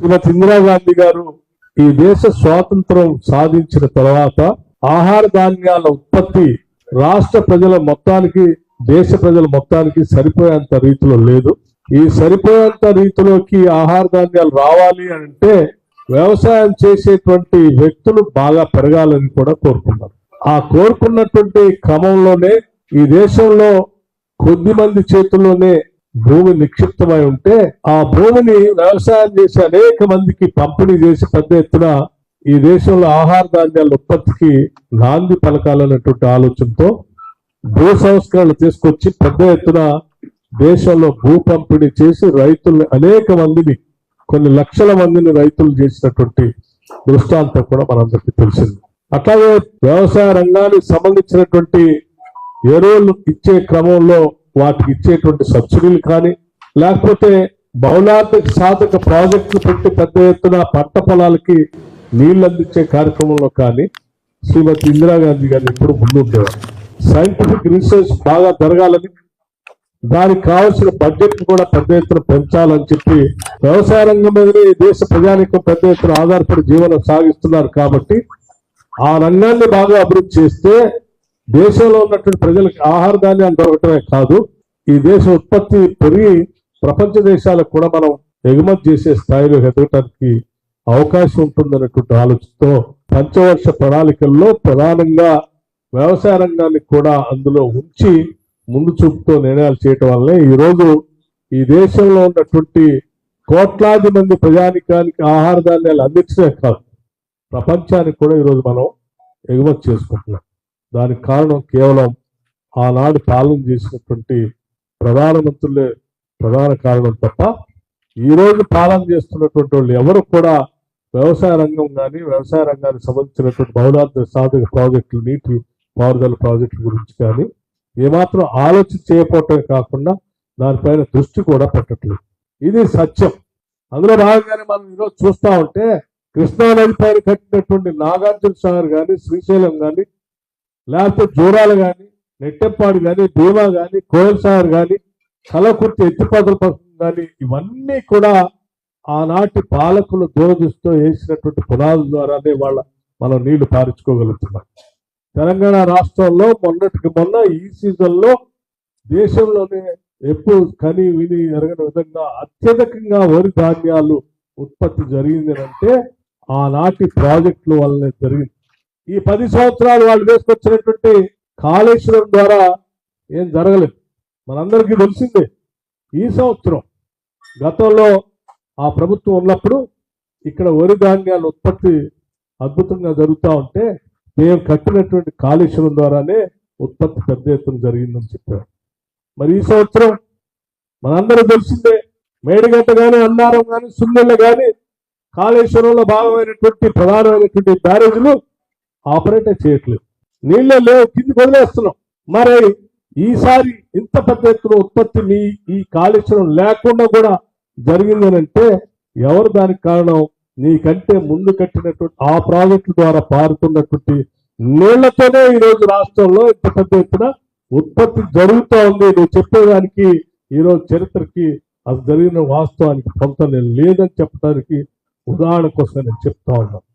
శ్రీమతి ఇందిరాగాంధీ గారు ఈ దేశ స్వాతంత్రం సాధించిన తర్వాత ఆహార ధాన్యాల ఉత్పత్తి రాష్ట్ర ప్రజల మొత్తానికి దేశ ప్రజల మొత్తానికి సరిపోయేంత రీతిలో లేదు. ఈ సరిపోయేంత రీతిలోకి ఆహార ధాన్యాలు రావాలి అంటే వ్యవసాయం చేసేటువంటి వ్యక్తులు బాగా పెరగాలని కూడా కోరుకున్నారు ఆ కోరుకున్నటువంటి క్రమంలోనే ఈ దేశంలో కొద్ది మంది చేతుల్లోనే భూమి నిక్షిప్తమై ఉంటే ఆ భూమిని వ్యవసాయం చేసే అనేక మందికి పంపిణీ చేసి పెద్ద ఎత్తున ఈ దేశంలో ఆహార ధాన్యాల ఉత్పత్తికి నాంది పలకాలన్నటువంటి ఆలోచనతో భూ సంస్కరణలు తీసుకొచ్చి పెద్ద ఎత్తున దేశంలో భూ పంపిణీ చేసి రైతుల్ని అనేక మందిని కొన్ని లక్షల మందిని రైతులు చేసినటువంటి దృష్టాంతం కూడా మనందరికీ తెలిసింది. అట్లాగే వ్యవసాయ రంగానికి సంబంధించినటువంటి ఎరువులు ఇచ్చే క్రమంలో వాటికి ఇచ్చేటువంటి సబ్సిడీలు కానీ లేకపోతే బహుళార్థక సాధక ప్రాజెక్టులు పెట్టి పెద్ద ఎత్తున పంట పొలాలకి నీళ్ళు అందించే కార్యక్రమంలో కానీ శ్రీమతి ఇందిరాగాంధీ గారు ఎప్పుడు ముందుండేవారు. సైంటిఫిక్ రీసెర్చ్ బాగా జరగాలని దానికి కావాల్సిన బడ్జెట్ కూడా పెద్ద ఎత్తున పెంచాలని చెప్పి వ్యవసాయ రంగం మీదనే దేశ ప్రజానికం పెద్ద ఎత్తున ఆధారపడి జీవనం సాగిస్తున్నారు కాబట్టి ఆ రంగాన్ని బాగా అభివృద్ధి చేస్తే దేశంలో ఉన్నటువంటి ప్రజలకు ఆహార ధాన్యాలు దొరకటమే కాదు ఈ దేశ ఉత్పత్తి పెరిగి ప్రపంచ దేశాలకు కూడా మనం ఎగుమతి చేసే స్థాయిలో ఎదగటానికి అవకాశం ఉంటుందన్నటువంటి ఆలోచనతో పంచవర్ష ప్రణాళికల్లో ప్రధానంగా వ్యవసాయ రంగాన్ని కూడా అందులో ఉంచి ముందు చూపుతో నిర్ణయాలు చేయటం వల్లనే ఈరోజు ఈ దేశంలో ఉన్నటువంటి కోట్లాది మంది ప్రజానికానికి ఆహార ధాన్యాలు అందించడమే కాదు ప్రపంచానికి కూడా ఈరోజు మనం ఎగుమతి చేసుకుంటున్నాం. దానికి కారణం కేవలం ఆనాడు పాలన చేసినటువంటి ప్రధానమంత్రులే ప్రధాన కారణం తప్ప ఈ రోజు పాలన చేస్తున్నటువంటి వాళ్ళు ఎవరు కూడా వ్యవసాయ రంగం కానీ వ్యవసాయ రంగానికి సంబంధించినటువంటి బహుళార్థ సాధక ప్రాజెక్టులు నీటి పారుదల ప్రాజెక్టుల గురించి కానీ ఏమాత్రం ఆలోచన చేయకపోవటమే కాకుండా దానిపైన దృష్టి కూడా పెట్టట్లేదు. ఇది సత్యం. అందులో భాగంగానే మనం ఈరోజు చూస్తా ఉంటే కృష్ణానది పైన కట్టినటువంటి నాగార్జున సాగర్ కానీ శ్రీశైలం కానీ లేకపోతే జోరాలు కానీ నెట్టెప్పాడు కానీ భీమా కానీ కోయల్సాగర్ కానీ కలకుర్తి ఎత్తిపోతల పథకం కానీ ఇవన్నీ కూడా ఆనాటి పాలకులు దూరదృష్టితో వేసినటువంటి పునాదుల ద్వారానే వాళ్ళ మనం నీళ్ళు పారించుకోగలుగుతున్నాం. తెలంగాణ రాష్ట్రంలో మొన్నటికి మొన్న ఈ సీజన్లో దేశంలోనే ఎప్పుడు కని విని ఎరగని విధంగా అత్యధికంగా వరి ధాన్యాలు ఉత్పత్తి జరిగింది అంటే ఆనాటి ప్రాజెక్టుల వల్లనే జరిగింది. ఈ పది సంవత్సరాలు వాళ్ళు వేసుకొచ్చినటువంటి కాళేశ్వరం ద్వారా ఏం జరగలేదు. మనందరికీ తెలిసిందే ఈ సంవత్సరం గతంలో ఆ ప్రభుత్వం ఉన్నప్పుడు ఇక్కడ వరి ధాన్యాల ఉత్పత్తి అద్భుతంగా జరుగుతూ ఉంటే మేము కట్టినటువంటి కాళేశ్వరం ద్వారానే ఉత్పత్తి పెద్ద ఎత్తున జరిగిందని చెప్పారు. మరి ఈ సంవత్సరం మనందరూ తెలిసిందే మేడిగడ్డ కానీ అన్నారం కానీ సున్నెల్ల కానీ కాళేశ్వరంలో భాగమైనటువంటి ప్రధానమైనటువంటి బ్యారేజీలు ఆపరేట్ చేయట్లేదు. నీళ్ళే లేవు కింది వదిలేస్తున్నాం. మరి ఈసారి ఇంత పెద్ద ఎత్తున ఉత్పత్తి మీ ఈ కాళేశ్వరం లేకుండా కూడా జరిగిందనంటే ఎవరు దానికి కారణం? నీకంటే ముందు కట్టినటువంటి ఆ ప్రాజెక్టు ద్వారా పారుతున్నటువంటి నీళ్ళతోనే ఈ రోజు రాష్ట్రంలో ఇంత పెద్ద ఎత్తున ఉత్పత్తి జరుగుతూ ఉంది. నువ్వు చెప్పేదానికి ఈ రోజు చరిత్రకి అది జరిగిన వాస్తవానికి కొంత నేను లేదని చెప్పడానికి ఉదాహరణ కోసం నేను చెప్తా ఉన్నాను.